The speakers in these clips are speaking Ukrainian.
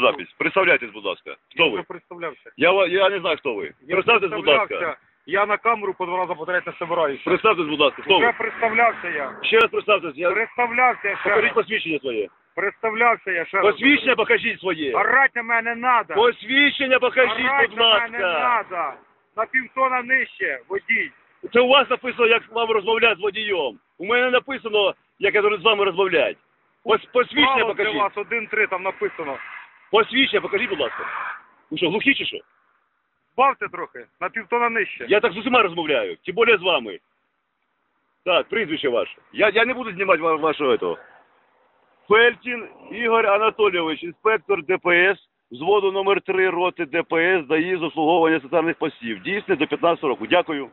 запись. Представляйтесь, будь ласка. Хто Я ви? вже представлявся. Я, ва- я не знаю, хто ви. Я Представтесь, будь ласка. представлявся. Я на камеру по два рази повторяти не собираюся. Представтесь, будь ласка, хто Вже ви? представлявся я. Ще раз представтесь. Я... Представлявся я ще Покажіть раз. посвідчення своє. Представлявся я ще раз. Посвідчення покажіть своє. Орать на мене не надо. Посвідчення покажіть, Орать будь на мене не ласка. надо. На півтона нижче, водій. Це у вас написано, як вам розмовляти з водієм. У мене написано, як я з вами розмовляти. Пос- Посвідчення Право для покажіть. вас, один-три там написано. Посвідчення покажіть, будь ласка. Ви що, глухі чи що? Збавте трохи, на півтона нижче. Я так з усіма розмовляю, тим більше з вами. Так, прізвище ваше. Я, я не буду знімати ва- вашого этого. Фельтін Ігор Анатолійович, інспектор ДПС, взводу номер 3 роти ДПС, ДАІ з обслуговування соціальних постів. Дійсне до 15 року. Дякую.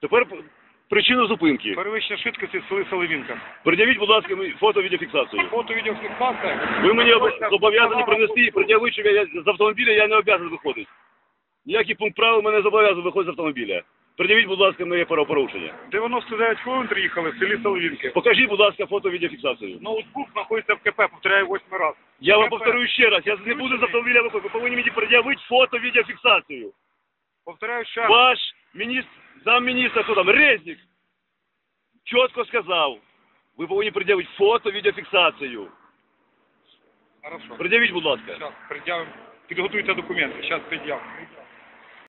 Тепер п- причину зупинки. Перевищення швидкості сели Соловінка. Пред'явіть, будь ласка, мені фото-відеофіксацію. Фото відеофіксація. Ви мені зобов'язані принести що я з автомобіля я не обов'язаний виходити. Ніякий пункт правил мене зобов'язаний виходити з автомобіля. Пред'явіть, будь ласка, моє правопорушення. 99 хвилин приїхали в селі Соловінки. Покажіть, будь ласка, фото-відеофіксацію. Ноутбук знаходиться в КП, повторяю восьмий раз. Я вам повторюю ще раз, я не буду з автомобіля виходити. Ви повинні мені пред'явити фото-відеофіксацію. Повторяю ще раз. Ваш міністр, замміністра, хто там, Резнік, чітко сказав, ви повинні пред'явити фото-відеофіксацію. Хорошо. Пред'явіть, будь ласка. Зараз пред'явимо. Підготуйте документи. Зараз пред'явимо.